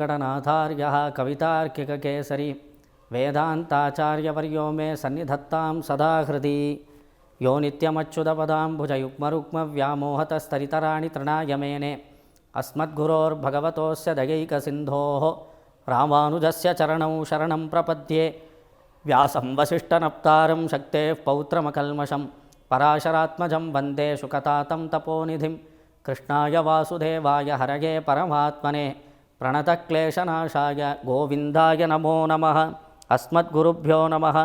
वेङ्कटनाथार्यः कवितार्किककेसरी, वेदान्ताचार्यवर्यो मे सन्निधत्तां सदा हृदि यो नित्यमच्युतपदाम्बुजयुग्मरुक्मव्यामोहतस्तरितराणि तृणायमेने। अस्मद्गुरोर्भगवतोऽस्य दयैकसिन्धोः रामानुजस्य चरणौ शरणं प्रपद्ये। व्यासं वसिष्ठनप्तारं शक्तेः पौत्रमकल्मषं, पराशरात्मजं वंदे शुकतातं तपोनिधिं। कृष्णाय वासुदेवाय हरये परमात्मने। ಪ್ರಣತಕ್ಲೇಶನಾಶಾಯ ಗೋವಿಂದಾಯ ನಮೋ ನಮಃ. ಅಸ್ಮದ್ಗುರುಭ್ಯೋ ನಮಃ.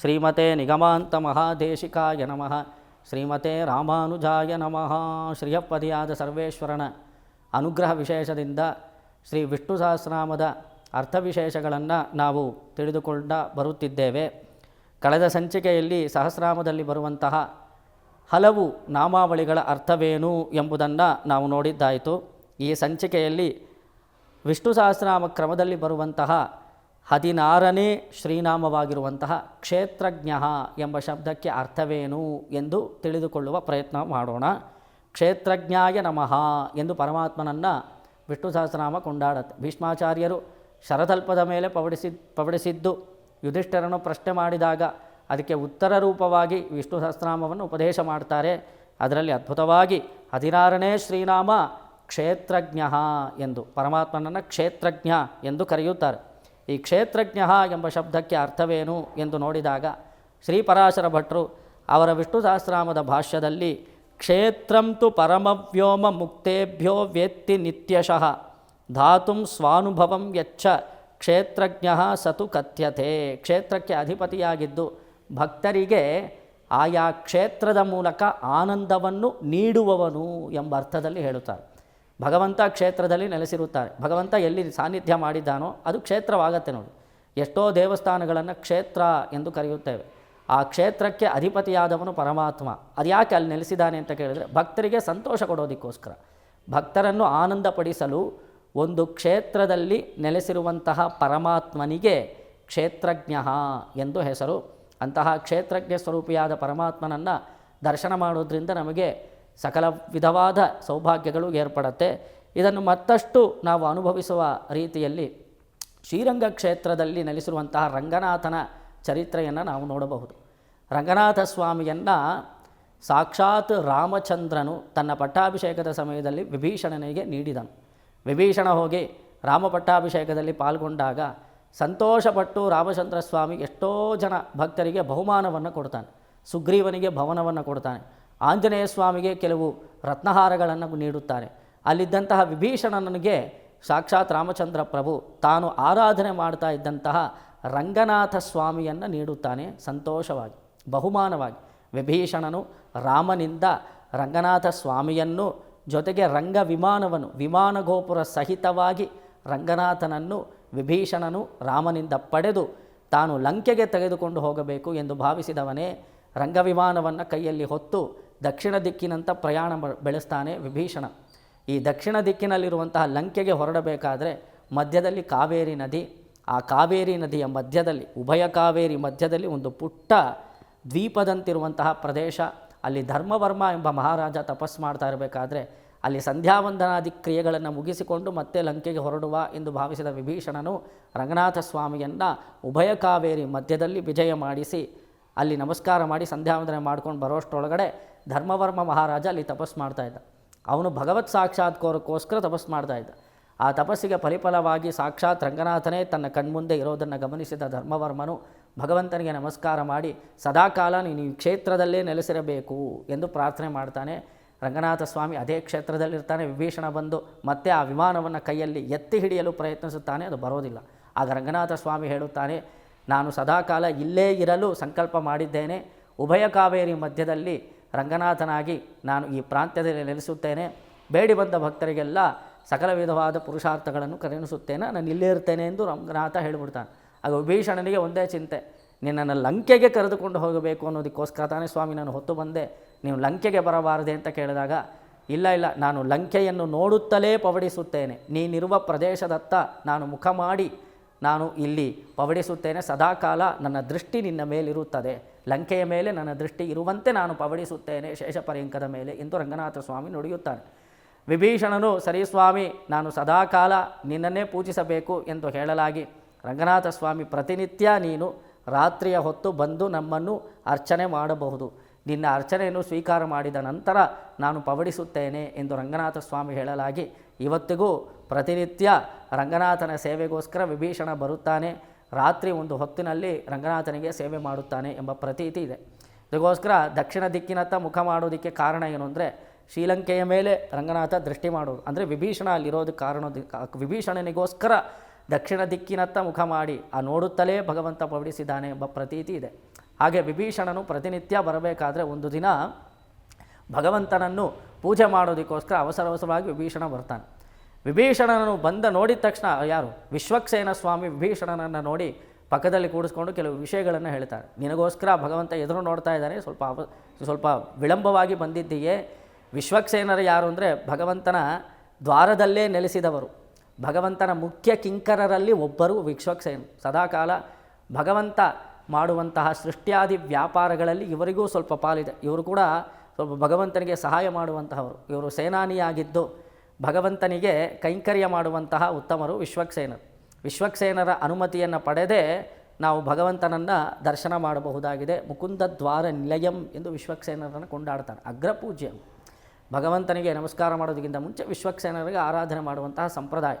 ಶ್ರೀಮತೆ ನಿಗಮಾಂತ ಮಹಾದೇಶಿಕಾಯ ನಮಃ. ಶ್ರೀಮತೆ ರಾಮಾನುಜಾಯ ನಮಃ. ಶ್ರೀಯಪ್ಪದಿಯಾದ ಸರ್ವೇಶ್ವರನ ಅನುಗ್ರಹ ವಿಶೇಷದಿಂದ ಶ್ರೀ ವಿಷ್ಣು ಸಹಸ್ರನಾಮದ ಅರ್ಥವಿಶೇಷಗಳನ್ನು ನಾವು ತಿಳಿದುಕೊಂಡ ಬರುತ್ತಿದ್ದೇವೆ. ಕಳೆದ ಸಂಚಿಕೆಯಲ್ಲಿ ಸಹಸ್ರಾಮದಲ್ಲಿ ಬರುವಂತಹ ಹಲವು ನಾಮಾವಳಿಗಳ ಅರ್ಥವೇನು ಎಂಬುದನ್ನು ನಾವು ನೋಡಿದ್ದಾಯಿತು. ಈ ಸಂಚಿಕೆಯಲ್ಲಿ ವಿಷ್ಣು ಸಹಸ್ರನಾಮ ಕ್ರಮದಲ್ಲಿ ಬರುವಂತಹ ಹದಿನಾರನೇ ಶ್ರೀನಾಮವಾಗಿರುವಂತಹ ಕ್ಷೇತ್ರಜ್ಞ ಎಂಬ ಶಬ್ದಕ್ಕೆ ಅರ್ಥವೇನು ಎಂದು ತಿಳಿದುಕೊಳ್ಳುವ ಪ್ರಯತ್ನ ಮಾಡೋಣ. ಕ್ಷೇತ್ರಜ್ಞಾಯ ನಮಃ ಎಂದು ಪರಮಾತ್ಮನನ್ನು ವಿಷ್ಣು ಸಹಸ್ರನಾಮ ಕೊಂಡಾಡತ್ತೆ. ಭೀಷ್ಮಾಚಾರ್ಯರು ಶರತಲ್ಪದ ಮೇಲೆ ಪವಡಿಸಿ, ಪವಡಿಸಿದ್ದು ಯುಧಿಷ್ಠರನ್ನು ಪ್ರಶ್ನೆ ಮಾಡಿದಾಗ ಅದಕ್ಕೆ ಉತ್ತರ ರೂಪವಾಗಿ ವಿಷ್ಣು ಸಹಸ್ರನಾಮವನ್ನು ಉಪದೇಶ ಮಾಡ್ತಾರೆ. ಅದರಲ್ಲಿ ಅದ್ಭುತವಾಗಿ ಹದಿನಾರನೇ ಶ್ರೀನಾಮ ಕ್ಷೇತ್ರಜ್ಞ ಎಂದು, ಪರಮಾತ್ಮನನ್ನು ಕ್ಷೇತ್ರಜ್ಞ ಎಂದು ಕರೆಯುತ್ತಾರೆ. ಈ ಕ್ಷೇತ್ರಜ್ಞ ಎಂಬ ಶಬ್ದಕ್ಕೆ ಅರ್ಥವೇನು ಎಂದು ನೋಡಿದಾಗ ಶ್ರೀಪರಾಶರ ಭಟ್ರು ಅವರ ವಿಷ್ಣು ಸಹಸ್ರಾಮದ ಭಾಷ್ಯದಲ್ಲಿ ಕ್ಷೇತ್ರಂತು ಪರಮವ್ಯೋಮ ಮುಕ್ತೇಭ್ಯೋ ವೇತ್ತಿ ನಿತ್ಯಶಃ, ಧಾತುಂ ಸ್ವಾನುಭವಂ ಯಚ್ಚ, ಕ್ಷೇತ್ರಜ್ಞ ಸತು ಕಥ್ಯತೆ ಕ್ಷೇತ್ರಕ್ಕೆ ಅಧಿಪತಿಯಾಗಿದ್ದು ಭಕ್ತರಿಗೆ ಆಯಾ ಕ್ಷೇತ್ರದ ಮೂಲಕ ಆನಂದವನ್ನು ನೀಡುವವನು ಎಂಬ ಅರ್ಥದಲ್ಲಿ ಹೇಳುತ್ತಾರೆ. ಭಗವಂತ ಕ್ಷೇತ್ರದಲ್ಲಿ ನೆಲೆಸಿರುತ್ತಾರೆ. ಭಗವಂತ ಎಲ್ಲಿ ಸಾನ್ನಿಧ್ಯ ಮಾಡಿದ್ದಾನೋ ಅದು ಕ್ಷೇತ್ರವಾಗತ್ತೆ ನೋಡಿ. ಎಷ್ಟೋ ದೇವಸ್ಥಾನಗಳನ್ನು ಕ್ಷೇತ್ರ ಎಂದು ಕರೆಯುತ್ತೇವೆ. ಆ ಕ್ಷೇತ್ರಕ್ಕೆ ಅಧಿಪತಿಯಾದವನು ಪರಮಾತ್ಮ. ಅದ್ಯಾಕೆ ಅಲ್ಲಿ ನೆಲೆಸಿದ್ದಾನೆ ಅಂತ ಕೇಳಿದರೆ ಭಕ್ತರಿಗೆ ಸಂತೋಷ ಕೊಡೋದಕ್ಕೋಸ್ಕರ. ಭಕ್ತರನ್ನು ಆನಂದಪಡಿಸಲು ಒಂದು ಕ್ಷೇತ್ರದಲ್ಲಿ ನೆಲೆಸಿರುವಂತಹ ಪರಮಾತ್ಮನಿಗೆ ಕ್ಷೇತ್ರಜ್ಞ ಎಂದು ಹೆಸರು. ಅಂತಹ ಕ್ಷೇತ್ರಜ್ಞ ಸ್ವರೂಪಿಯಾದ ಪರಮಾತ್ಮನನ್ನು ದರ್ಶನ ಮಾಡೋದ್ರಿಂದ ನಮಗೆ ಸಕಲ ವಿಧವಾದ ಸೌಭಾಗ್ಯಗಳು ಏರ್ಪಡತ್ತೆ. ಇದನ್ನು ಮತ್ತಷ್ಟು ನಾವು ಅನುಭವಿಸುವ ರೀತಿಯಲ್ಲಿ ಶ್ರೀರಂಗ ಕ್ಷೇತ್ರದಲ್ಲಿ ನೆಲೆಸಿರುವಂತಹ ರಂಗನಾಥನ ಚರಿತ್ರೆಯನ್ನು ನಾವು ನೋಡಬಹುದು. ರಂಗನಾಥ ಸ್ವಾಮಿಯನ್ನು ಸಾಕ್ಷಾತ್ ರಾಮಚಂದ್ರನು ತನ್ನ ಪಟ್ಟಾಭಿಷೇಕದ ಸಮಯದಲ್ಲಿ ವಿಭೀಷಣನಿಗೆ ನೀಡಿದನು. ವಿಭೀಷಣ ಹೋಗಿ ರಾಮ ಪಟ್ಟಾಭಿಷೇಕದಲ್ಲಿ ಪಾಲ್ಗೊಂಡಾಗ ಸಂತೋಷಪಟ್ಟು ರಾಮಚಂದ್ರ ಸ್ವಾಮಿ ಎಷ್ಟೋ ಜನ ಭಕ್ತರಿಗೆ ಬಹುಮಾನವನ್ನು ಕೊಡ್ತಾನೆ. ಸುಗ್ರೀವನಿಗೆ ಭವನವನ್ನು ಕೊಡ್ತಾನೆ. ಆಂಜನೇಯ ಸ್ವಾಮಿಗೆ ಕೆಲವು ರತ್ನಹಾರಗಳನ್ನು ನೀಡುತ್ತಾನೆ. ಅಲ್ಲಿದ್ದಂತಹ ವಿಭೀಷಣನಿಗೆ ಸಾಕ್ಷಾತ್ ರಾಮಚಂದ್ರ ಪ್ರಭು ತಾನು ಆರಾಧನೆ ಮಾಡ್ತಾ ಇದ್ದಂತಹ ರಂಗನಾಥ ಸ್ವಾಮಿಯನ್ನು ನೀಡುತ್ತಾನೆ ಸಂತೋಷವಾಗಿ, ಬಹುಮಾನವಾಗಿ. ವಿಭೀಷಣನು ರಾಮನಿಂದ ರಂಗನಾಥ ಸ್ವಾಮಿಯನ್ನು ಜೊತೆಗೆ ರಂಗ ವಿಮಾನವನ್ನು ವಿಮಾನ ಗೋಪುರ ಸಹಿತವಾಗಿ ರಂಗನಾಥನನ್ನು ವಿಭೀಷಣನು ರಾಮನಿಂದ ಪಡೆದು ತಾನು ಲಂಕೆಗೆ ತೆಗೆದುಕೊಂಡು ಹೋಗಬೇಕು ಎಂದು ಭಾವಿಸಿದವನೇ ರಂಗವಿಮಾನವನ್ನು ಕೈಯಲ್ಲಿ ಹೊತ್ತು ದಕ್ಷಿಣ ದಿಕ್ಕಿನಂತ ಪ್ರಯಾಣ ಬೆಳೆಸ್ತಾನೆ ವಿಭೀಷಣ. ಈ ದಕ್ಷಿಣ ದಿಕ್ಕಿನಲ್ಲಿರುವಂತಹ ಲಂಕೆಗೆ ಹೊರಡಬೇಕಾದರೆ ಮಧ್ಯದಲ್ಲಿ ಕಾವೇರಿ ನದಿ, ಆ ಕಾವೇರಿ ನದಿಯ ಮಧ್ಯದಲ್ಲಿ, ಉಭಯ ಕಾವೇರಿ ಮಧ್ಯದಲ್ಲಿ ಒಂದು ಪುಟ್ಟ ದ್ವೀಪದಂತಿರುವಂತಹ ಪ್ರದೇಶ. ಅಲ್ಲಿ ಧರ್ಮವರ್ಮ ಎಂಬ ಮಹಾರಾಜ ತಪಸ್ ಮಾಡ್ತಾ ಇರಬೇಕಾದ್ರೆ ಅಲ್ಲಿ ಸಂಧ್ಯಾವಂದನಾದಿ ಕ್ರಿಯೆಗಳನ್ನು ಮುಗಿಸಿಕೊಂಡು ಮತ್ತೆ ಲಂಕೆಗೆ ಹೊರಡುವ ಎಂದು ಭಾವಿಸಿದ ವಿಭೀಷಣನು ರಂಗನಾಥ ಸ್ವಾಮಿಯನ್ನು ಉಭಯ ಕಾವೇರಿ ಮಧ್ಯದಲ್ಲಿ ವಿಜಯ ಮಾಡಿಸಿ ಅಲ್ಲಿ ನಮಸ್ಕಾರ ಮಾಡಿ ಸಂಧ್ಯಾವಂದನೆ ಮಾಡ್ಕೊಂಡು ಬರೋಷ್ಟರೊಳಗಡೆ ಧರ್ಮವರ್ಮ ಮಹಾರಾಜ ಅಲ್ಲಿ ತಪಸ್ ಮಾಡ್ತಾ ಇದ್ದ. ಅವನು ಭಗವತ್ ಸಾಕ್ಷಾತ್ಕೋರಕ್ಕೋಸ್ಕರ ತಪಸ್ ಮಾಡ್ತಾ ಇದ್ದ. ಆ ತಪಸ್ಸಿಗೆ ಫಲಿಫಲವಾಗಿ ಸಾಕ್ಷಾತ್ ರಂಗನಾಥನೇ ತನ್ನ ಕಣ್ಮುಂದೆ ಇರೋದನ್ನು ಗಮನಿಸಿದ ಧರ್ಮವರ್ಮನು, ಭಗವಂತನಿಗೆ ನಮಸ್ಕಾರ ಮಾಡಿ, ಸದಾಕಾಲ ನೀನು ಈ ಕ್ಷೇತ್ರದಲ್ಲೇ ನೆಲೆಸಿರಬೇಕು ಎಂದು ಪ್ರಾರ್ಥನೆ ಮಾಡ್ತಾನೆ. ರಂಗನಾಥ ಸ್ವಾಮಿ ಅದೇ ಕ್ಷೇತ್ರದಲ್ಲಿರ್ತಾನೆ. ವಿಭೀಷಣ ಬಂದು ಮತ್ತೆ ಆ ವಿಮಾನವನ್ನು ಕೈಯಲ್ಲಿ ಎತ್ತಿ ಹಿಡಿಯಲು ಪ್ರಯತ್ನಿಸುತ್ತಾನೆ. ಅದು ಬರೋದಿಲ್ಲ. ಆಗ ರಂಗನಾಥ ಸ್ವಾಮಿ ಹೇಳುತ್ತಾನೆ ನಾನು ಸದಾಕಾಲ ಇಲ್ಲೇ ಇರಲು ಸಂಕಲ್ಪ ಮಾಡಿದ್ದೇನೆ. ಉಭಯ ಕಾವೇರಿ ಮಧ್ಯದಲ್ಲಿ ರಂಗನಾಥನಾಗಿ ನಾನು ಈ ಪ್ರಾಂತ್ಯದಲ್ಲಿ ನೆಲೆಸುತ್ತೇನೆ. ಬೇಡಿ ಬಂದ ಭಕ್ತರಿಗೆಲ್ಲ ಸಕಲ ವಿಧವಾದ ಪುರುಷಾರ್ಥಗಳನ್ನು ಕರೆಣಿಸುತ್ತೇನೆ ನಾನು ಇಲ್ಲೇ ಇರ್ತೇನೆ ಎಂದು ರಂಗನಾಥ ಹೇಳಿಬಿಡ್ತಾನೆ. ಆಗ ವಿಭೀಷಣನಿಗೆ ಒಂದೇ ಚಿಂತೆ. ನಿನ್ನನ್ನು ಲಂಕೆಗೆ ಕರೆದುಕೊಂಡು ಹೋಗಬೇಕು ಅನ್ನೋದಕ್ಕೋಸ್ಕರ ತಾನೇ ಸ್ವಾಮಿ ನಾನು ಹೊತ್ತು ಬಂದೆ. ನೀವು ಲಂಕೆಗೆ ಬರಬಾರದೆ ಅಂತ ಕೇಳಿದಾಗ, ಇಲ್ಲ ಇಲ್ಲ, ನಾನು ಲಂಕೆಯನ್ನು ನೋಡುತ್ತಲೇ ಪವಡಿಸುತ್ತೇನೆ. ನೀನಿರುವ ಪ್ರದೇಶದತ್ತ ನಾನು ಮುಖ ಮಾಡಿ ನಾನು ಇಲ್ಲಿ ಪವಡಿಸುತ್ತೇನೆ. ಸದಾಕಾಲ ನನ್ನ ದೃಷ್ಟಿ ನಿನ್ನ ಮೇಲಿರುತ್ತದೆ. ಲಂಕೆಯ ಮೇಲೆ ನನ್ನ ದೃಷ್ಟಿ ಇರುವಂತೆ ನಾನು ಪವಡಿಸುತ್ತೇನೆ. ಶೇಷಪರ್ಯಂಕದ ಮೇಲೆ ಎಂದು ರಂಗನಾಥ ಸ್ವಾಮಿ ನುಡಿಯುತ್ತಾನೆ ವಿಭೀಷಣನು, ಸರಿ ಸ್ವಾಮಿ, ನಾನು ಸದಾಕಾಲ ನಿನ್ನನ್ನೇ ಪೂಜಿಸಬೇಕು ಎಂದು ಹೇಳಲಾಗಿ ರಂಗನಾಥ ಸ್ವಾಮಿ ಪ್ರತಿನಿತ್ಯ ನೀನು ರಾತ್ರಿಯ ಹೊತ್ತು ಬಂದು ನಮ್ಮನ್ನು ಅರ್ಚನೆ ಮಾಡಬಹುದು. ನಿನ್ನ ಅರ್ಚನೆಯನ್ನು ಸ್ವೀಕಾರ ಮಾಡಿದ ನಂತರ ನಾನು ಪವಡಿಸುತ್ತೇನೆ ಎಂದು ರಂಗನಾಥ ಸ್ವಾಮಿ ಹೇಳಲಾಗಿ ಇವತ್ತಿಗೂ ಪ್ರತಿನಿತ್ಯ ರಂಗನಾಥನ ಸೇವೆಗೋಸ್ಕರ ವಿಭೀಷಣ ಬರುತ್ತಾನೆ. ರಾತ್ರಿ ಒಂದು ಹೊತ್ತಿನಲ್ಲಿ ರಂಗನಾಥನಿಗೆ ಸೇವೆ ಮಾಡುತ್ತಾನೆ ಎಂಬ ಪ್ರತೀತಿ ಇದೆ. ಇದಕ್ಕೋಸ್ಕರ ದಕ್ಷಿಣ ದಿಕ್ಕಿನತ್ತ ಮುಖ ಮಾಡೋದಕ್ಕೆ ಕಾರಣ ಏನು ಅಂದರೆ ಶ್ರೀಲಂಕೆಯ ಮೇಲೆ ರಂಗನಾಥ ದೃಷ್ಟಿ ಮಾಡೋದು. ಅಂದರೆ ವಿಭೀಷಣ ಅಲ್ಲಿರೋದಕ್ಕೆ ಕಾರಣ ವಿಭೀಷಣನಿಗೋಸ್ಕರ ದಕ್ಷಿಣ ದಿಕ್ಕಿನತ್ತ ಮುಖ ಮಾಡಿ ಆ ನೋಡುತ್ತಲೇ ಭಗವಂತ ಪವಡಿಸಿದ್ದಾನೆ ಎಂಬ ಪ್ರತೀತಿ ಇದೆ. ಹಾಗೆ ವಿಭೀಷಣನು ಪ್ರತಿನಿತ್ಯ ಬರಬೇಕಾದ್ರೆ ಒಂದು ದಿನ ಭಗವಂತನನ್ನು ಪೂಜೆ ಮಾಡೋದಕ್ಕೋಸ್ಕರ ಅವಸರ ಅವಸರವಾಗಿ ವಿಭೀಷಣ ಬರ್ತಾನೆ. ವಿಭೀಷಣನನ್ನು ಬಂದ ನೋಡಿದ ತಕ್ಷಣ, ಯಾರು? ವಿಶ್ವಕ್ಸೇನ ಸ್ವಾಮಿ ವಿಭೀಷಣನನ್ನು ನೋಡಿ ಪಕ್ಕದಲ್ಲಿ ಕೂಡಿಸ್ಕೊಂಡು ಕೆಲವು ವಿಷಯಗಳನ್ನು ಹೇಳ್ತಾರೆ. ನಿನಗೋಸ್ಕರ ಭಗವಂತ ಎದುರು ನೋಡ್ತಾ ಇದ್ದಾನೆ, ಸ್ವಲ್ಪ ಸ್ವಲ್ಪ ವಿಳಂಬವಾಗಿ ಬಂದಿದ್ದೀಯೇ. ವಿಶ್ವಕ್ಸೇನರು ಯಾರು ಅಂದರೆ ಭಗವಂತನ ದ್ವಾರದಲ್ಲೇ ನೆಲೆಸಿದವರು. ಭಗವಂತನ ಮುಖ್ಯ ಕಿಂಕರರಲ್ಲಿ ಒಬ್ಬರು ವಿಶ್ವಕ್ಸೇನ. ಸದಾಕಾಲ ಭಗವಂತ ಮಾಡುವಂತಹ ಸೃಷ್ಟಿಯಾದಿ ವ್ಯಾಪಾರಗಳಲ್ಲಿ ಇವರಿಗೂ ಸ್ವಲ್ಪ ಪಾಲಿದೆ. ಇವರು ಕೂಡ ಸ್ವಲ್ಪ ಭಗವಂತನಿಗೆ ಸಹಾಯ ಮಾಡುವಂತಹವರು. ಇವರು ಸೇನಾನಿಯಾಗಿದ್ದು ಭಗವಂತನಿಗೆ ಕೈಂಕರ್ಯ ಮಾಡುವಂತಹ ಉತ್ತಮರು ವಿಶ್ವಕ್ಸೇನರು. ವಿಶ್ವಕ್ಸೇನರ ಅನುಮತಿಯನ್ನು ಪಡೆದೇ ನಾವು ಭಗವಂತನನ್ನು ದರ್ಶನ ಮಾಡಬಹುದಾಗಿದೆ. ಮುಕುಂದ ದ್ವಾರ ನಿಲಯಂ ಎಂದು ವಿಶ್ವಕ್ಸೇನರನ್ನು ಕೊಂಡಾಡ್ತಾರೆ. ಅಗ್ರಪೂಜ್ಯ ಭಗವಂತನಿಗೆ ನಮಸ್ಕಾರ ಮಾಡೋದಕ್ಕಿಂತ ಮುಂಚೆ ವಿಶ್ವಕ್ಸೇನರಿಗೆ ಆರಾಧನೆ ಮಾಡುವಂತಹ ಸಂಪ್ರದಾಯ.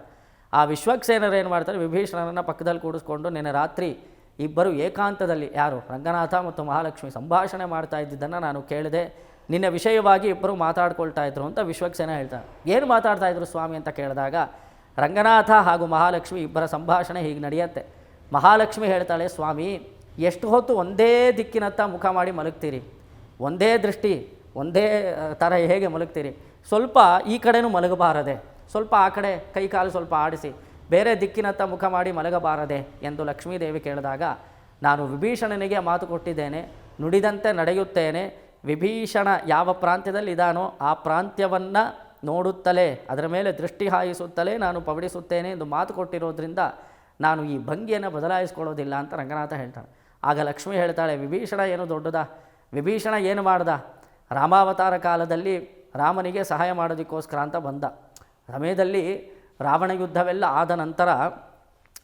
ಆ ವಿಶ್ವಕ್ಸೇನರು ಏನು ಮಾಡ್ತಾರೆ? ವಿಭೀಷಣರನ್ನು ಪಕ್ಕದಲ್ಲಿ ಕೂಡಿಸ್ಕೊಂಡು ನಿನ್ನೆ ರಾತ್ರಿ ಇಬ್ಬರು ಏಕಾಂತದಲ್ಲಿ ಯಾರು ರಂಗನಾಥ ಮತ್ತು ಮಹಾಲಕ್ಷ್ಮಿ ಸಂಭಾಷಣೆ ಮಾಡ್ತಾ ಇದ್ದಿದ್ದನ್ನು ನಾನು ಕೇಳಿದೆ. ನಿನ್ನ ವಿಷಯವಾಗಿ ಇಬ್ಬರು ಮಾತಾಡ್ಕೊಳ್ತಾ ಇದ್ರು ಅಂತ ವಿಶ್ವಕ್ಸೇನ ಹೇಳ್ತಾರೆ. ಏನು ಮಾತಾಡ್ತಾ ಇದ್ರು ಸ್ವಾಮಿ ಅಂತ ಕೇಳಿದಾಗ, ರಂಗನಾಥ ಹಾಗೂ ಮಹಾಲಕ್ಷ್ಮಿ ಇಬ್ಬರ ಸಂಭಾಷಣೆ ಹೀಗೆ ನಡೆಯುತ್ತೆ. ಮಹಾಲಕ್ಷ್ಮಿ ಹೇಳ್ತಾಳೆ, ಸ್ವಾಮಿ, ಎಷ್ಟು ಹೊತ್ತು ಒಂದೇ ದಿಕ್ಕಿನತ್ತ ಮುಖ ಮಾಡಿ ಮಲಗ್ತೀರಿ? ಒಂದೇ ದೃಷ್ಟಿ, ಒಂದೇ ಥರ ಹೇಗೆ ಮಲಗ್ತೀರಿ? ಸ್ವಲ್ಪ ಈ ಕಡೆನೂ ಮಲಗಬಾರದೆ, ಸ್ವಲ್ಪ ಆ ಕಡೆ ಕೈ ಕಾಲು ಸ್ವಲ್ಪ ಆಡಿಸಿ, ಬೇರೆ ದಿಕ್ಕಿನತ್ತ ಮುಖ ಮಾಡಿ ಮಲಗಬಾರದೆ, ಎಂದು ಲಕ್ಷ್ಮೀದೇವಿ ಕೇಳಿದಾಗ, ನಾನು ವಿಭೀಷಣನಿಗೆ ಮಾತು ಕೊಟ್ಟಿದ್ದೇನೆ, ನುಡಿದಂತೆ ನಡೆಯುತ್ತೇನೆ ವಿಭೀಷಣ ಯಾವ ಪ್ರಾಂತ್ಯದಲ್ಲಿ ಇದಾನೋ ಆ ಪ್ರಾಂತ್ಯವನ್ನು ನೋಡುತ್ತಲೇ, ಅದರ ಮೇಲೆ ದೃಷ್ಟಿ ಹಾಯಿಸುತ್ತಲೇ ನಾನು ಪವಡಿಸುತ್ತೇನೆ ಎಂದು ಮಾತು ಕೊಟ್ಟಿರೋದ್ರಿಂದ ನಾನು ಈ ಭಂಗಿಯನ್ನು ಬದಲಾಯಿಸ್ಕೊಳ್ಳೋದಿಲ್ಲ ಅಂತ ರಂಗನಾಥ ಹೇಳ್ತಾನೆ. ಆಗ ಲಕ್ಷ್ಮಿ ಹೇಳ್ತಾಳೆ, ವಿಭೀಷಣ, ಏನು ದೊಡ್ಡದ? ವಿಭೀಷಣ ಏನು ಮಾಡ್ದ? ರಾಮಾವತಾರ ಕಾಲದಲ್ಲಿ ರಾಮನಿಗೆ ಸಹಾಯ ಮಾಡೋದಕ್ಕೋಸ್ಕರ ಅಂತ ಬಂದ. ಸಮಯದಲ್ಲಿ ರಾವಣ ಯುದ್ಧವೆಲ್ಲ ಆದ ನಂತರ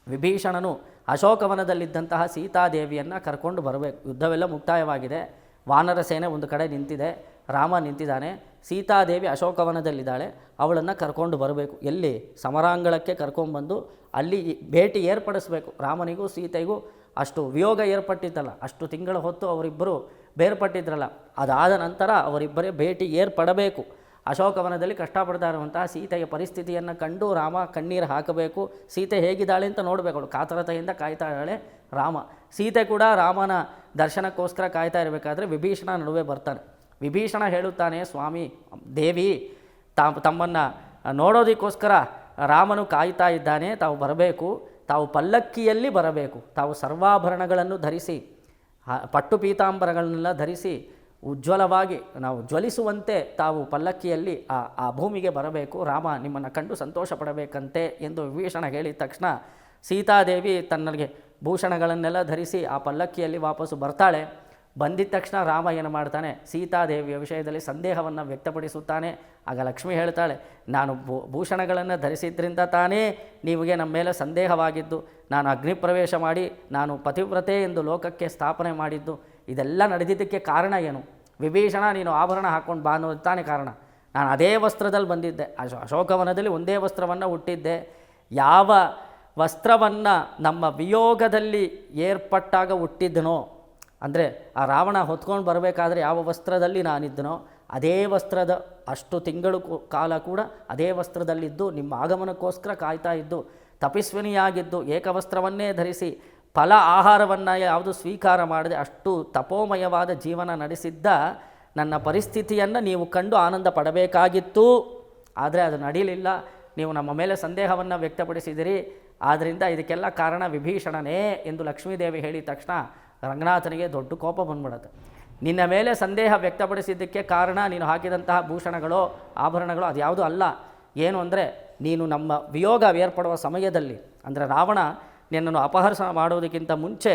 ವಿಭೀಷಣನು ಅಶೋಕವನದಲ್ಲಿದ್ದಂತಹ ಸೀತಾದೇವಿಯನ್ನು ಕರ್ಕೊಂಡು ಬರಬೇಕು. ಯುದ್ಧವೆಲ್ಲ ಮುಕ್ತಾಯವಾಗಿದೆ. ವಾನರ ಸೇನೆ ಒಂದು ಕಡೆ ನಿಂತಿದೆ, ರಾಮ ನಿಂತಿದ್ದಾನೆ, ಸೀತಾದೇವಿ ಅಶೋಕವನದಲ್ಲಿದ್ದಾಳೆ, ಅವಳನ್ನು ಕರ್ಕೊಂಡು ಬರಬೇಕು. ಎಲ್ಲಿ? ಸಮರಾಂಗಳಕ್ಕೆ ಕರ್ಕೊಂಡ್ಬಂದು ಅಲ್ಲಿ ಭೇಟಿ ಏರ್ಪಡಿಸಬೇಕು. ರಾಮನಿಗೂ ಸೀತೆಗೂ ಅಷ್ಟು ವಿಯೋಗ ಏರ್ಪಟ್ಟಿತ್ತಲ್ಲ, ಅಷ್ಟು ತಿಂಗಳ ಹೊತ್ತು ಅವರಿಬ್ಬರು ಬೇರ್ಪಟ್ಟಿದ್ರಲ್ಲ, ಅದಾದ ನಂತರ ಅವರಿಬ್ಬರೇ ಭೇಟಿ ಏರ್ಪಡಬೇಕು. ಅಶೋಕವನದಲ್ಲಿ ಕಷ್ಟಪಡ್ತಾ ಇರುವಂತಹ ಸೀತೆಯ ಪರಿಸ್ಥಿತಿಯನ್ನು ಕಂಡು ರಾಮ ಕಣ್ಣೀರು ಹಾಕಬೇಕು. ಸೀತೆ ಹೇಗಿದ್ದಾಳೆ ಅಂತ ನೋಡಬೇಕು ಅವಳು. ಕಾತರತೆಯಿಂದ ಕಾಯ್ತಾ ಇದ್ದಾಳೆ ರಾಮ. ಸೀತೆ ಕೂಡ ರಾಮನ ದರ್ಶನಕ್ಕೋಸ್ಕರ ಕಾಯ್ತಾ ಇರಬೇಕಾದ್ರೆ ವಿಭೀಷಣ ನಡುವೆ ಬರ್ತಾನೆ. ವಿಭೀಷಣ ಹೇಳುತ್ತಾನೆ, ಸ್ವಾಮಿ, ದೇವಿ ತಾ ತಮ್ಮನ್ನು ನೋಡೋದಕ್ಕೋಸ್ಕರ ರಾಮನು ಕಾಯ್ತಾ ಇದ್ದಾನೆ. ತಾವು ಬರಬೇಕು. ತಾವು ಪಲ್ಲಕ್ಕಿಯಲ್ಲಿ ಬರಬೇಕು. ತಾವು ಸರ್ವಾಭರಣಗಳನ್ನು ಧರಿಸಿ ಪಟ್ಟು ಪೀತಾಂಬರಗಳನ್ನೆಲ್ಲ ಧರಿಸಿ ಉಜ್ವಲವಾಗಿ ನಾವು ಜ್ವಲಿಸುವಂತೆ ತಾವು ಪಲ್ಲಕ್ಕಿಯಲ್ಲಿ ಆ ಆ ಭೂಮಿಗೆ ಬರಬೇಕು. ರಾಮ ನಿಮ್ಮನ್ನು ಕಂಡು ಸಂತೋಷ ಪಡಬೇಕಂತೆ ಎಂದು ವಿಭೀಷಣ ಹೇಳಿದ ತಕ್ಷಣ ಸೀತಾದೇವಿ ತನ್ನಗೆ ಭೂಷಣಗಳನ್ನೆಲ್ಲ ಧರಿಸಿ ಆ ಪಲ್ಲಕ್ಕಿಯಲ್ಲಿ ವಾಪಸ್ಸು ಬರ್ತಾಳೆ. ಬಂದಿದ ತಕ್ಷಣ ರಾಮ ಏನು ಮಾಡ್ತಾನೆ? ಸೀತಾದೇವಿಯ ವಿಷಯದಲ್ಲಿ ಸಂದೇಹವನ್ನು ವ್ಯಕ್ತಪಡಿಸುತ್ತಾನೆ. ಆಗ ಲಕ್ಷ್ಮಿ ಹೇಳ್ತಾಳೆ, ನಾನು ಭೂಷಣಗಳನ್ನು ಧರಿಸಿದ್ರಿಂದ ತಾನೇ ನಿಮಗೆ ನಮ್ಮ ಮೇಲೆ ಸಂದೇಹವಾಗಿದ್ದು. ನಾನು ಅಗ್ನಿಪ್ರವೇಶ ಮಾಡಿ, ನಾನು ಪತಿವ್ರತೆ ಎಂದು ಲೋಕಕ್ಕೆ ಸ್ಥಾಪನೆ ಮಾಡಿದ್ದು. ಇದೆಲ್ಲ ನಡೆದಿದ್ದಕ್ಕೆ ಕಾರಣ ಏನು? ವಿಭೀಷಣ, ನೀನು ಆಭರಣ ಹಾಕ್ಕೊಂಡು ಬಾ ಅನ್ನೋದು ತಾನೇ ಕಾರಣ. ನಾನು ಅದೇ ವಸ್ತ್ರದಲ್ಲಿ ಬಂದಿದ್ದೆ. ಅಶೋ ಅಶೋಕವನದಲ್ಲಿ ಒಂದೇ ವಸ್ತ್ರವನ್ನು ಹುಟ್ಟಿದ್ದೆ ಯಾವ ವಸ್ತ್ರವನ್ನು ನಮ್ಮ ವಿಯೋಗದಲ್ಲಿ ಏರ್ಪಟ್ಟಾಗ ಹುಟ್ಟಿದ್ದನೋ ಅಂದರೆ ಆ ರಾವಣ ಹೊತ್ಕೊಂಡು ಬರಬೇಕಾದ್ರೆ ಯಾವ ವಸ್ತ್ರದಲ್ಲಿ ನಾನಿದ್ದನೋ, ಅದೇ ವಸ್ತ್ರದ ಅಷ್ಟು ತಿಂಗಳು ಕಾಲ ಕೂಡ ಅದೇ ವಸ್ತ್ರದಲ್ಲಿದ್ದು, ನಿಮ್ಮ ಆಗಮನಕ್ಕೋಸ್ಕರ ಕಾಯ್ತಾ ಇದ್ದು, ತಪಸ್ವಿನಿಯಾಗಿದ್ದು, ಏಕವಸ್ತ್ರವನ್ನೇ ಧರಿಸಿ ಫಲ ಆಹಾರವನ್ನು ಯಾವುದು ಸ್ವೀಕಾರ ಮಾಡದೆ ಅಷ್ಟು ತಪೋಮಯವಾದ ಜೀವನ ನಡೆಸಿದ್ದ ನನ್ನ ಪರಿಸ್ಥಿತಿಯನ್ನು ನೀವು ಕಂಡು ಆನಂದ ಪಡಬೇಕಾಗಿತ್ತು. ಆದರೆ ಅದು ನಡೀಲಿಲ್ಲ. ನೀವು ನಮ್ಮ ಮೇಲೆ ಸಂದೇಹವನ್ನು ವ್ಯಕ್ತಪಡಿಸಿದಿರಿ. ಆದ್ದರಿಂದ ಇದಕ್ಕೆಲ್ಲ ಕಾರಣ ವಿಭೀಷಣನೇ ಎಂದು ಲಕ್ಷ್ಮೀದೇವಿ ಹೇಳಿದ ತಕ್ಷಣ ರಂಗನಾಥನಿಗೆ ದೊಡ್ಡ ಕೋಪ ಬಂದ್ಬಿಡುತ್ತೆ. ನಿನ್ನ ಮೇಲೆ ಸಂದೇಹ ವ್ಯಕ್ತಪಡಿಸಿದ್ದಕ್ಕೆ ಕಾರಣ ನೀನು ಹಾಕಿದಂತಹ ಭೂಷಣಗಳು, ಆಭರಣಗಳು ಅದು ಯಾವುದೂ ಅಲ್ಲ. ಏನು ಅಂದರೆ ನೀನು ನಮ್ಮ ವಿಯೋಗ ಏರ್ಪಡುವ ಸಮಯದಲ್ಲಿ, ಅಂದರೆ ರಾವಣ ನಿನ್ನನ್ನು ಅಪಹರಣ ಮಾಡೋದಕ್ಕಿಂತ ಮುಂಚೆ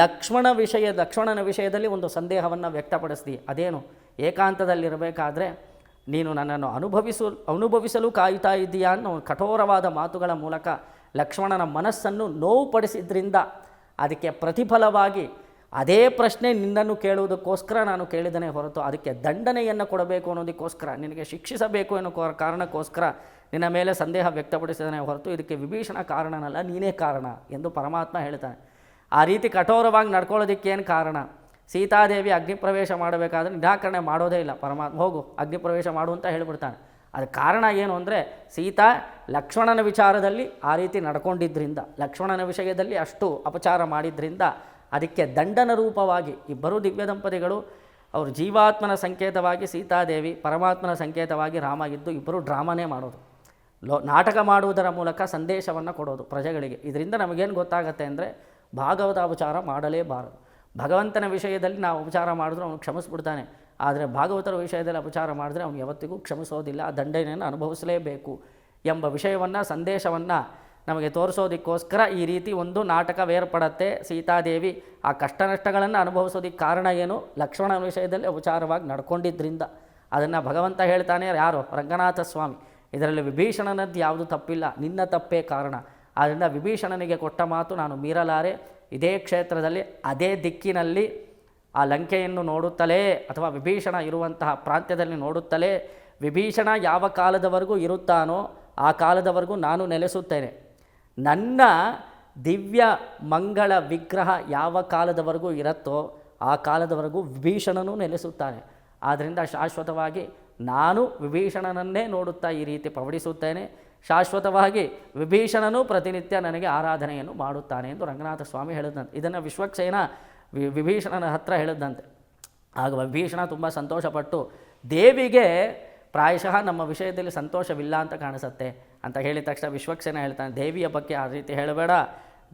ಲಕ್ಷ್ಮಣ ವಿಷಯ, ಲಕ್ಷ್ಮಣನ ವಿಷಯದಲ್ಲಿ ಒಂದು ಸಂದೇಹವನ್ನು ವ್ಯಕ್ತಪಡಿಸ್ದಿ. ಅದೇನು? ಏಕಾಂತದಲ್ಲಿರಬೇಕಾದ್ರೆ ನೀನು ನನ್ನನ್ನು ಅನುಭವಿಸು, ಅನುಭವಿಸಲು ಕಾಯ್ತಾ ಇದ್ದೀಯಾ ಅನ್ನೋ ಕಠೋರವಾದ ಮಾತುಗಳ ಮೂಲಕ ಲಕ್ಷ್ಮಣನ ಮನಸ್ಸನ್ನು ನೋವುಪಡಿಸಿದ್ರಿಂದ ಅದಕ್ಕೆ ಪ್ರತಿಫಲವಾಗಿ ಅದೇ ಪ್ರಶ್ನೆ ನಿನ್ನನ್ನು ಕೇಳುವುದಕ್ಕೋಸ್ಕರ ನಾನು ಕೇಳಿದನೇ ಹೊರತು ಅದಕ್ಕೆ ದಂಡನೆಯನ್ನು ಕೊಡಬೇಕು ಅನ್ನೋದಕ್ಕೋಸ್ಕರ, ನಿನಗೆ ಶಿಕ್ಷಿಸಬೇಕು ಅನ್ನೋ ಕಾರಣಕ್ಕೋಸ್ಕರ ನಿನ್ನ ಮೇಲೆ ಸಂದೇಹ ವ್ಯಕ್ತಪಡಿಸಿದನೇ ಹೊರತು ಇದಕ್ಕೆ ವಿಭೀಷಣ ಕಾರಣನಲ್ಲ, ನೀನೇ ಕಾರಣ ಎಂದು ಪರಮಾತ್ಮ ಹೇಳ್ತಾನೆ. ಆ ರೀತಿ ಕಠೋರವಾಗಿ ನಡ್ಕೊಳ್ಳೋದಕ್ಕೇನು ಕಾರಣ? ಸೀತಾದೇವಿ ಅಗ್ನಿಪ್ರವೇಶ ಮಾಡಬೇಕಾದ್ರೆ ನಿರಾಕರಣೆ ಮಾಡೋದೇ ಇಲ್ಲ. ಪರಮಾತ್ಮ, ಹೋಗು ಅಗ್ನಿಪ್ರವೇಶ ಮಾಡು ಅಂತ ಹೇಳಿಬಿಡ್ತಾನೆ. ಅದು ಕಾರಣ ಏನು ಅಂದರೆ ಸೀತಾ ಲಕ್ಷ್ಮಣನ ವಿಚಾರದಲ್ಲಿ ಆ ರೀತಿ ನಡ್ಕೊಂಡಿದ್ದರಿಂದ ಲಕ್ಷ್ಮಣನ ವಿಷಯದಲ್ಲಿ ಅಷ್ಟು ಅಪಚಾರ ಮಾಡಿದ್ರಿಂದ ಅದಕ್ಕೆ ದಂಡನ ರೂಪವಾಗಿ ಇಬ್ಬರು ದಿವ್ಯ ದಂಪತಿಗಳು, ಅವರು ಜೀವಾತ್ಮನ ಸಂಕೇತವಾಗಿ ಸೀತಾದೇವಿ, ಪರಮಾತ್ಮನ ಸಂಕೇತವಾಗಿ ರಾಮ ಇದ್ದು ಇಬ್ಬರು ಡ್ರಾಮಾನೇ ಮಾಡೋದು. ಲೋ, ನಾಟಕ ಮಾಡುವುದರ ಮೂಲಕ ಸಂದೇಶವನ್ನು ಕೊಡೋದು ಪ್ರಜೆಗಳಿಗೆ. ಇದರಿಂದ ನಮಗೇನು ಗೊತ್ತಾಗತ್ತೆ ಅಂದರೆ ಭಾಗವತ ಉಪಚಾರ ಮಾಡಲೇಬಾರದು. ಭಗವಂತನ ವಿಷಯದಲ್ಲಿ ನಾವು ಉಪಚಾರ ಮಾಡಿದ್ರೆ ಅವನು ಕ್ಷಮಿಸ್ಬಿಡ್ತಾನೆ. ಆದರೆ ಭಾಗವತರ ವಿಷಯದಲ್ಲಿ ಅಪಚಾರ ಮಾಡಿದ್ರೆ ಅವನು ಯಾವತ್ತಿಗೂ ಕ್ಷಮಿಸೋದಿಲ್ಲ, ಆ ದಂಡನೆಯನ್ನು ಅನುಭವಿಸಲೇಬೇಕು ಎಂಬ ವಿಷಯವನ್ನು, ಸಂದೇಶವನ್ನು ನಮಗೆ ತೋರಿಸೋದಕ್ಕೋಸ್ಕರ ಈ ರೀತಿ ಒಂದು ನಾಟಕ ಬೇರ್ಪಡತ್ತೆ ಸೀತಾದೇವಿ ಆ ಕಷ್ಟ ನಷ್ಟಗಳನ್ನು ಅನುಭವಿಸೋದಕ್ಕೆ ಕಾರಣ ಏನು? ಲಕ್ಷ್ಮಣನ ವಿಷಯದಲ್ಲಿ ಅಪಚಾರವಾಗಿ ನಡ್ಕೊಂಡಿದ್ದರಿಂದ ಅದನ್ನು ಭಗವಂತ ಹೇಳ್ತಾನೆ, ಯಾರು? ರಂಗನಾಥ ಸ್ವಾಮಿ. ಇದರಲ್ಲಿ ವಿಭೀಷಣನದ್ದು ಯಾವುದು ತಪ್ಪಿಲ್ಲ. ನಿನ್ನ ತಪ್ಪೇ ಕಾರಣ. ಆದ್ದರಿಂದ ವಿಭೀಷಣನಿಗೆ ಕೊಟ್ಟ ಮಾತು ನಾನು ಮೀರಲಾರೆ. ಇದೇ ಕ್ಷೇತ್ರದಲ್ಲಿ, ಅದೇ ದಿಕ್ಕಿನಲ್ಲಿ ಆ ಲಂಕೆಯನ್ನು ನೋಡುತ್ತಲೇ ಅಥವಾ ವಿಭೀಷಣ ಇರುವಂತಹ ಪ್ರಾಂತ್ಯದಲ್ಲಿ ನೋಡುತ್ತಲೇ ವಿಭೀಷಣ ಯಾವ ಕಾಲದವರೆಗೂ ಇರುತ್ತಾನೋ ಆ ಕಾಲದವರೆಗೂ ನಾನು ನೆಲೆಸುತ್ತೇನೆ. ನನ್ನ ದಿವ್ಯ ಮಂಗಳ ವಿಗ್ರಹ ಯಾವ ಕಾಲದವರೆಗೂ ಇರುತ್ತೋ ಆ ಕಾಲದವರೆಗೂ ವಿಭೀಷಣನೂ ನೆಲೆಸುತ್ತಾನೆ. ಆದ್ದರಿಂದ ಶಾಶ್ವತವಾಗಿ ನಾನು ವಿಭೀಷಣನನ್ನೇ ನೋಡುತ್ತಾ ಈ ರೀತಿ ಪವಡಿಸುತ್ತೇನೆ. ಶಾಶ್ವತವಾಗಿ ವಿಭೀಷಣನೂ ಪ್ರತಿನಿತ್ಯ ನನಗೆ ಆರಾಧನೆಯನ್ನು ಮಾಡುತ್ತಾನೆ ಎಂದು ರಂಗನಾಥ ಸ್ವಾಮಿ ಹೇಳಿದಂತೆ ಇದನ್ನು ವಿಶ್ವಕ್ಸೇನ ವಿ- ವಿಭೀಷಣನ ಹತ್ರ ಹೇಳಿದಂತೆ ಆಗ ವಿಭೀಷಣ ತುಂಬ ಸಂತೋಷಪಟ್ಟು, ದೇವಿಗೆ ಪ್ರಾಯಶಃ ನಮ್ಮ ವಿಷಯದಲ್ಲಿ ಸಂತೋಷವಿಲ್ಲ ಅಂತ ಕಾಣಿಸುತ್ತೆ ಅಂತ ಹೇಳಿದ ತಕ್ಷಣ ವಿಶ್ವಕ್ಸೇನ ಹೇಳ್ತಾನೆ, ದೇವಿಯ ಬಗ್ಗೆ ಆ ರೀತಿ ಹೇಳಬೇಡ.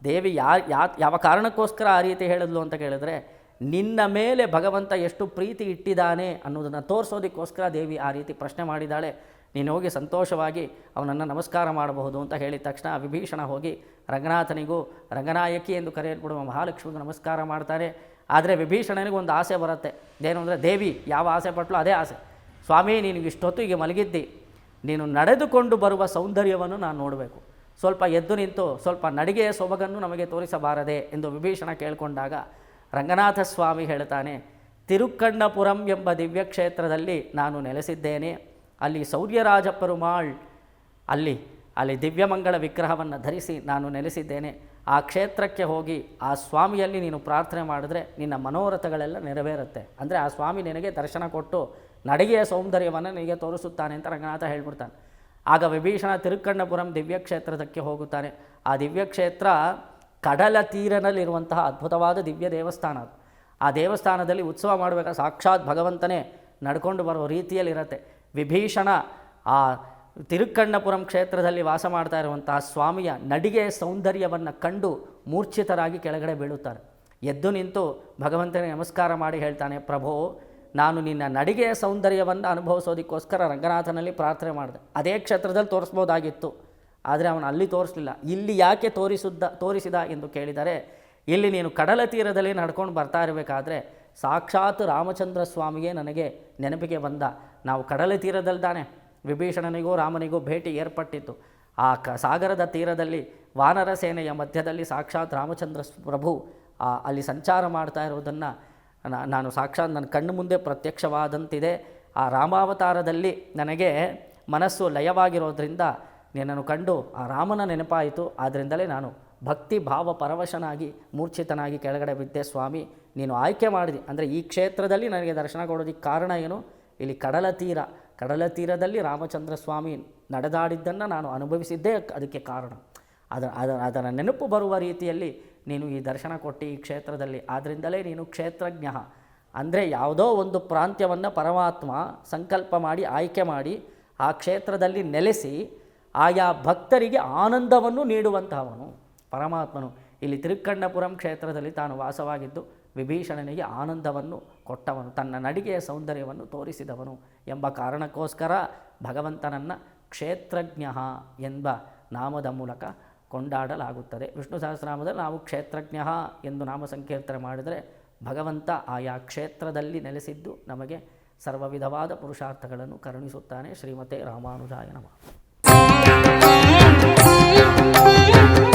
ದೇವಿ ಯಾ ಯಾವ ಕಾರಣಕ್ಕೋಸ್ಕರ ಆ ರೀತಿ ಹೇಳಿದ್ಲು ಅಂತ ಕೇಳಿದ್ರೆ ನಿನ್ನ ಮೇಲೆ ಭಗವಂತ ಎಷ್ಟು ಪ್ರೀತಿ ಇಟ್ಟಿದ್ದಾನೆ ಅನ್ನೋದನ್ನು ತೋರಿಸೋದಕ್ಕೋಸ್ಕರ ದೇವಿ ಆ ರೀತಿ ಪ್ರಶ್ನೆ ಮಾಡಿದ್ದಾಳೆ. ನೀನು ಹೋಗಿ ಸಂತೋಷವಾಗಿ ಅವನನ್ನು ನಮಸ್ಕಾರ ಮಾಡಬಹುದು ಅಂತ ಹೇಳಿದ ತಕ್ಷಣ ವಿಭೀಷಣ ಹೋಗಿ ರಂಗನಾಥನಿಗೂ, ರಂಗನಾಯಕಿ ಎಂದು ಕರೆಯಲ್ಪಡುವ ಮಹಾಲಕ್ಷ್ಮಿಗೂ ನಮಸ್ಕಾರ ಮಾಡ್ತಾರೆ. ಆದರೆ ವಿಭೀಷಣನಿಗೂ ಒಂದು ಆಸೆ ಬರುತ್ತೆ. ಏನು ಅಂದರೆ, ದೇವಿ, ಯಾವ ಆಸೆ ಪಟ್ಟಲು ಅದೇ ಆಸೆ. ಸ್ವಾಮಿ ನೀನು ಇಷ್ಟೊತ್ತಿಗೆ ಮಲಗಿದ್ದಿ. ನೀನು ನಡೆದುಕೊಂಡು ಬರುವ ಸೌಂದರ್ಯವನ್ನು ನಾನು ನೋಡಬೇಕು. ಸ್ವಲ್ಪ ಎದ್ದು ನಿಂತು ಸ್ವಲ್ಪ ನಡಿಗೆಯ ಸೊಬಗನ್ನು ನಮಗೆ ತೋರಿಸಬಾರದೆ ಎಂದು ವಿಭೀಷಣ ಕೇಳಿಕೊಂಡಾಗ ರಂಗನಾಥ ಸ್ವಾಮಿ ಹೇಳ್ತಾನೆ, ತಿರುಕ್ಕಣ್ಣಪುರಂ ಎಂಬ ದಿವ್ಯಕ್ಷೇತ್ರದಲ್ಲಿ ನಾನು ನೆಲೆಸಿದ್ದೇನೆ. ಅಲ್ಲಿ ಸೌರ್ಯರಾಜ ಪೆರುಮಾಳ್ ಅಲ್ಲಿ ಅಲ್ಲಿ ದಿವ್ಯಮಂಗಳ ವಿಗ್ರಹವನ್ನು ಧರಿಸಿ ನಾನು ನೆಲೆಸಿದ್ದೇನೆ. ಆ ಕ್ಷೇತ್ರಕ್ಕೆ ಹೋಗಿ ಆ ಸ್ವಾಮಿಯಲ್ಲಿ ನೀನು ಪ್ರಾರ್ಥನೆ ಮಾಡಿದ್ರೆ ನಿನ್ನ ಮನೋರಥಗಳೆಲ್ಲ ನೆರವೇರುತ್ತೆ. ಅಂದರೆ ಆ ಸ್ವಾಮಿ ನಿನಗೆ ದರ್ಶನ ಕೊಟ್ಟು ನಡಿಗೆಯ ಸೌಂದರ್ಯವನ್ನು ನಿನಗೆ ತೋರಿಸುತ್ತಾನೆ ಅಂತ ರಂಗನಾಥ ಹೇಳ್ಬಿಡ್ತಾನೆ. ಆಗ ವಿಭೀಷಣ ತಿರುಕ್ಕಣ್ಣಪುರಂ ದಿವ್ಯಕ್ಷೇತ್ರದಕ್ಕೆ ಹೋಗುತ್ತಾನೆ. ಆ ದಿವ್ಯಕ್ಷೇತ್ರ ಕಡಲ ತೀರನಲ್ಲಿರುವಂತಹ ಅದ್ಭುತವಾದ ದಿವ್ಯ ದೇವಸ್ಥಾನ ಅದು. ಆ ದೇವಸ್ಥಾನದಲ್ಲಿ ಉತ್ಸವ ಮಾಡಬೇಕಾದ್ರೆ ಸಾಕ್ಷಾತ್ ಭಗವಂತನೇ ನಡ್ಕೊಂಡು ಬರೋ ರೀತಿಯಲ್ಲಿರುತ್ತೆ. ವಿಭೀಷಣ ಆ ತಿರುಕ್ಕಣ್ಣಪುರಂ ಕ್ಷೇತ್ರದಲ್ಲಿ ವಾಸ ಮಾಡ್ತಾ ಇರುವಂತಹ ಸ್ವಾಮಿಯ ನಡಿಗೆ ಸೌಂದರ್ಯವನ್ನು ಕಂಡು ಮೂರ್ಛಿತರಾಗಿ ಕೆಳಗಡೆ ಬೀಳುತ್ತಾರೆ. ಎದ್ದು ನಿಂತು ಭಗವಂತನಿಗೆ ನಮಸ್ಕಾರ ಮಾಡಿ ಹೇಳ್ತಾನೆ, ಪ್ರಭೋ, ನಾನು ನಿನ್ನ ನಡಿಗೆಯ ಸೌಂದರ್ಯವನ್ನು ಅನುಭವಿಸೋದಕ್ಕೋಸ್ಕರ ರಂಗನಾಥನಲ್ಲಿ ಪ್ರಾರ್ಥನೆ ಮಾಡಿದೆ. ಅದೇ ಕ್ಷೇತ್ರದಲ್ಲಿ ತೋರಿಸ್ಬೋದಾಗಿತ್ತು. ಆದರೆ ಅವನು ಅಲ್ಲಿ ತೋರಿಸಲಿಲ್ಲ. ಇಲ್ಲಿ ಯಾಕೆ ತೋರಿಸಿದ್ದ, ತೋರಿಸಿದ ಎಂದು ಕೇಳಿದರೆ, ಇಲ್ಲಿ ನೀನು ಕಡಲ ತೀರದಲ್ಲಿ ನಡ್ಕೊಂಡು ಬರ್ತಾ ಇರಬೇಕಾದ್ರೆ ಸಾಕ್ಷಾತ್ ರಾಮಚಂದ್ರ ಸ್ವಾಮಿಗೆ ನನಗೆ ನೆನಪಿಗೆ ಬಂದ. ನಾವು ಕಡಲ ತೀರದಲ್ಲಿ ತಾನೆ. ವಿಭೀಷಣನಿಗೂ ರಾಮನಿಗೂ ಭೇಟಿ ಏರ್ಪಟ್ಟಿತ್ತು. ಆ ಕ, ಸಾಗರದ ತೀರದಲ್ಲಿ, ವಾನರ ಸೇನೆಯ ಮಧ್ಯದಲ್ಲಿ ಸಾಕ್ಷಾತ್ ರಾಮಚಂದ್ರ ಪ್ರಭು ಅಲ್ಲಿ ಸಂಚಾರ ಮಾಡ್ತಾ ಇರೋದನ್ನು ನಾನು ಸಾಕ್ಷಾತ್ ನನ್ನ ಕಣ್ಣು ಮುಂದೆ ಪ್ರತ್ಯಕ್ಷವಾದಂತಿದೆ. ಆ ರಾಮಾವತಾರದಲ್ಲಿ ನನಗೆ ಮನಸ್ಸು ಲಯವಾಗಿರೋದ್ರಿಂದ ನಿನ್ನನ್ನು ಕಂಡು ಆ ರಾಮನ ನೆನಪಾಯಿತು. ಆದ್ದರಿಂದಲೇ ನಾನು ಭಕ್ತಿ ಭಾವ ಪರವಶನಾಗಿ ಮೂರ್ಛಿತನಾಗಿ ಕೆಳಗಡೆ ಬಿದ್ದೆ. ಸ್ವಾಮಿ, ನೀನು ಆಯ್ಕೆ ಮಾಡಿದೆ. ಅಂದರೆ ಈ ಕ್ಷೇತ್ರದಲ್ಲಿ ನನಗೆ ದರ್ಶನ ಕೊಡೋದಕ್ಕೆ ಕಾರಣ ಏನು? ಇಲ್ಲಿ ಕಡಲ ತೀರ. ಕಡಲ ತೀರದಲ್ಲಿ ರಾಮಚಂದ್ರ ಸ್ವಾಮಿ ನಡೆದಾಡಿದ್ದನ್ನು ನಾನು ಅನುಭವಿಸಿದ್ದೇ ಅದಕ್ಕೆ ಕಾರಣ. ಅದರ ಅದರ ಅದರ ನೆನಪು ಬರುವ ರೀತಿಯಲ್ಲಿ ನೀನು ಈ ದರ್ಶನ ಕೊಟ್ಟು ಈ ಕ್ಷೇತ್ರದಲ್ಲಿ. ಆದ್ದರಿಂದಲೇ ನೀನು ಕ್ಷೇತ್ರಜ್ಞ. ಅಂದರೆ ಯಾವುದೋ ಒಂದು ಪ್ರಾಂತ್ಯವನ್ನು ಪರಮಾತ್ಮ ಸಂಕಲ್ಪ ಮಾಡಿ, ಆಯ್ಕೆ ಮಾಡಿ ಆ ಕ್ಷೇತ್ರದಲ್ಲಿ ನೆಲೆಸಿ ಆಯಾ ಭಕ್ತರಿಗೆ ಆನಂದವನ್ನು ನೀಡುವಂತಹವನು. ಪರಮಾತ್ಮನು ಇಲ್ಲಿ ತಿರುಕ್ಕಣ್ಣಪುರಂ ಕ್ಷೇತ್ರದಲ್ಲಿ ತಾನು ವಾಸವಾಗಿದ್ದು ವಿಭೀಷಣನಿಗೆ ಆನಂದವನ್ನು ಕೊಟ್ಟವನು, ತನ್ನ ನಡಿಗೆಯ ಸೌಂದರ್ಯವನ್ನು ತೋರಿಸಿದವನು ಎಂಬ ಕಾರಣಕ್ಕೋಸ್ಕರ ಭಗವಂತನನ್ನು ಕ್ಷೇತ್ರಜ್ಞ ಎಂಬ ನಾಮದ ಮೂಲಕ ಕೊಂಡಾಡಲಾಗುತ್ತದೆ. ವಿಷ್ಣು ಸಹಸ್ರನಾಮದಲ್ಲಿ ನಾವು ಕ್ಷೇತ್ರಜ್ಞ ಎಂದು ನಾಮ ಸಂಕೀರ್ತನೆ ಮಾಡಿದರೆ ಭಗವಂತ ಆಯಾ ಕ್ಷೇತ್ರದಲ್ಲಿ ನೆಲೆಸಿದ್ದು ನಮಗೆ ಸರ್ವವಿಧವಾದ ಪುರುಷಾರ್ಥಗಳನ್ನು ಕರುಣಿಸುತ್ತಾನೆ. ಶ್ರೀಮತೆ ರಾಮಾನುಜಾಯ ನಮಃ. Thank you.